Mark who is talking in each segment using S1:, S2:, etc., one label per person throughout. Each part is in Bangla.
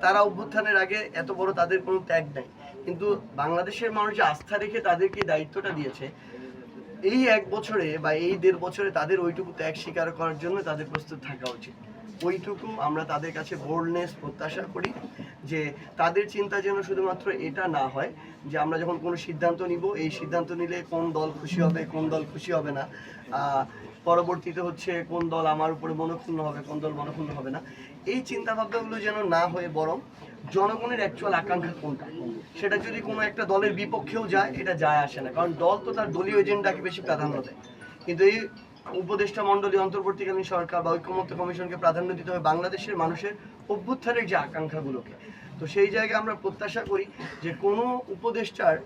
S1: তারা অভ্যুত্থানের আগে এত বড় তাদের কোনো ত্যাগ নাই। কিন্তু বাংলাদেশের মানুষ আস্থা রেখে তাদেরকে দায়িত্বটা দিয়েছে, এই এক বছরে বা এই দেড় বছরে তাদের ওইটুকু ত্যাগ স্বীকার করার জন্য তাদের প্রস্তুত থাকা উচিত। ওইটুকু আমরা তাদের কাছে বোল্ডনেস প্রত্যাশা করি যে তাদের চিন্তা যেন শুধুমাত্র এটা না হয়, যে আমরা যখন কোনো সিদ্ধান্ত নিব, এই সিদ্ধান্ত নিলে কোন দল খুশি হবে, কোন দল খুশি হবে না। পরবর্তীতে হচ্ছে কোন দল আমার উপরে মনক্ষুণ্ণ হবে, কোন দল মনক্ষুণ্ণ হবে না। এই চিন্তা ভাবনাগুলো যেন না হয়ে বরং জনগণের অ্যাকচুয়াল আকাঙ্ক্ষা কোনটা? সেটা যদি কোনো একটা দলের বিপক্ষেও যায়, এটা যায় আসে না। কারণ দল তো তার দলীয় এজেন্ডাকে বেশি প্রাধান্য দেয়। কিন্তু এই উপদেষ্টা মণ্ডলী অন্তর্বর্তীকালীন সরকার বা ঐক্যমত্য কমিশনকে প্রাধান্য দিতে হবে বাংলাদেশের মানুষের অভ্যুত্থানের যে আকাঙ্ক্ষাগুলোকে। তো সেই জায়গায় আমরা প্রত্যাশা করি যে কোনো উপদেষ্টার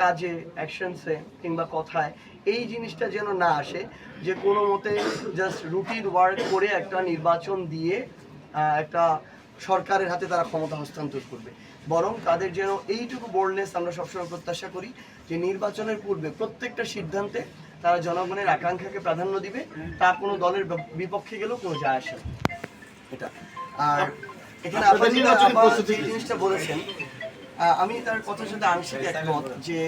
S1: কাজে অ্যাকশনসে কিংবা কথায় এই জিনিসটা যেন না আসে, যে কোনো মতে জাস্ট রুটিন ওয়ার্ক করে একটা নির্বাচন দিয়ে একটা সরকারের হাতে তারা ক্ষমতা হস্তান্তর করবে। বরং তাদের যেন এইটুকু বোল্ডনেস আমরা সবসময় প্রত্যাশা করি যে নির্বাচনের পূর্বে প্রত্যেকটা সিদ্ধান্তে তারা জনগণের আকাঙ্ক্ষাকে প্রাধান্য দিবে তা কোনো দলের বিপক্ষে গেলেও কোনো যায় আসে এটা। আর এখানে আপা যেটা আপা যে জিনিসটা বলেছেন আমি তার কথার সাথে আংশিক একমত যে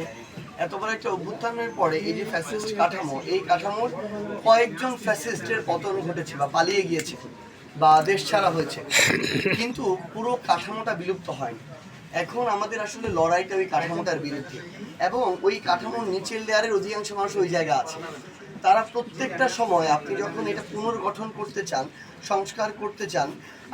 S1: এত বড় একটা অভ্যুত্থানের পরে এই যে ফ্যাসিস্ট কাঠামো এই কাঠামোর কয়েকজন ফ্যাসিস্টের পতন ঘটেছে বা পালিয়ে গিয়েছে বা দেশ ছাড়া হয়েছে। কিন্তু পুরো কাঠামোটা বিলুপ্ত হয়নি। এখন আমাদের আসলে লড়াইটা ওই কাঠামোটার বিরুদ্ধে। এবং ওই কাঠামোর নিচের লেয়ারের অধিকাংশ মানুষ ওই জায়গা আছে। তারা প্রত্যেকটা সময় আপনি যখন এটা পুনর্গঠন করতে চান, সংস্কার করতে চান,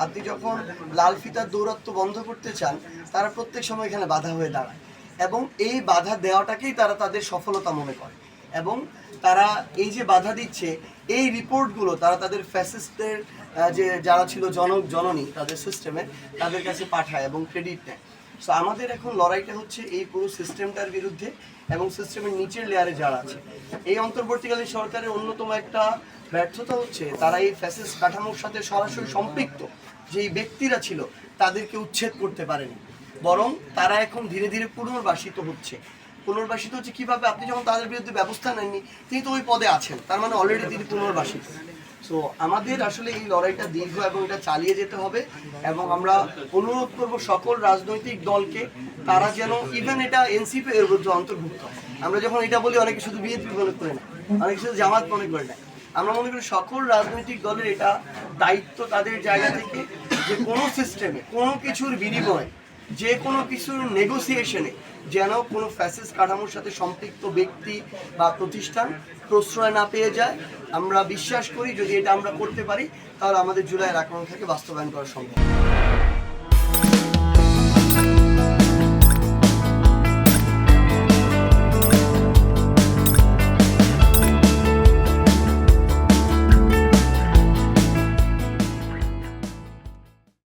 S1: আপনি যখন লাল ফিতার দৌরত্ব বন্ধ করতে চান, তারা প্রত্যেক সময় এখানে বাধা হয়ে দাঁড়ায়। এবং এই বাধা দেওয়াটাকেই তারা তাদের সফলতা মনে করে। এবং তারা এই যে বাধা দিচ্ছে, এই রিপোর্টগুলো তারা তাদের ফ্যাসিস্টদের যে যারা ছিল জনক, জননী তাদের সিস্টেমে তাদের কাছে পাঠায় এবং ক্রেডিট নেয়। সো আমাদের এখন লড়াইটা হচ্ছে এই পুরো সিস্টেমটার বিরুদ্ধে এবং সিস্টেমের নিচের লেয়ারে যারা আছে। এই অন্তর্বর্তীকালীন সরকারের অন্যতম একটা ব্যর্থতা হচ্ছে, তারা এই ফ্যাসিস কাঠামোর সাথে সরাসরি সম্পৃক্ত যেই ব্যক্তিরা ছিল, তাদেরকে উচ্ছেদ করতে পারেনি। বরং তারা এখন ধীরে ধীরে পুনর্বাসিত হচ্ছে। পুনর্বাসিত হচ্ছে কীভাবে? আপনি যখন তাদের বিরুদ্ধে ব্যবস্থা নেননি, তিনি তো ওই পদে আছেন। তার মানে অলরেডি তিনি পুনর্বাসিত। সো আমাদের আসলে এই লড়াইটা দীর্ঘ এবং এটা চালিয়ে যেতে হবে এবং আমরা অনুরোধ করব সকল রাজনৈতিক দলকে, তারা যেন ইভেন এটা এনসিপি এর অন্তর্ভুক্ত। আমরা যখন এটা বলি, অনেকে শুধু বিএনপি মনে করে না, অনেকে শুধু জামাত মনে করে না। আমরা মনে করি সকল রাজনৈতিক দলের এটা দায়িত্ব তাদের জায়গা থেকে যে কোনো সিস্টেমে কোনো কিছুর বিনিময়ে যে কোনো কিছুর নেগোসিয়েশনে যেন কোনো ফ্যাসিস কাঠামোর সাথে সম্পৃক্ত ব্যক্তি বা প্রতিষ্ঠান প্রশ্রয় না পেয়ে যায়। আমরা বিশ্বাস করি যদি এটা আমরা করতে পারি, তাহলে আমাদের জুলাইয়ের আক্রমণ থেকে বাস্তবায়ন করা সম্ভব।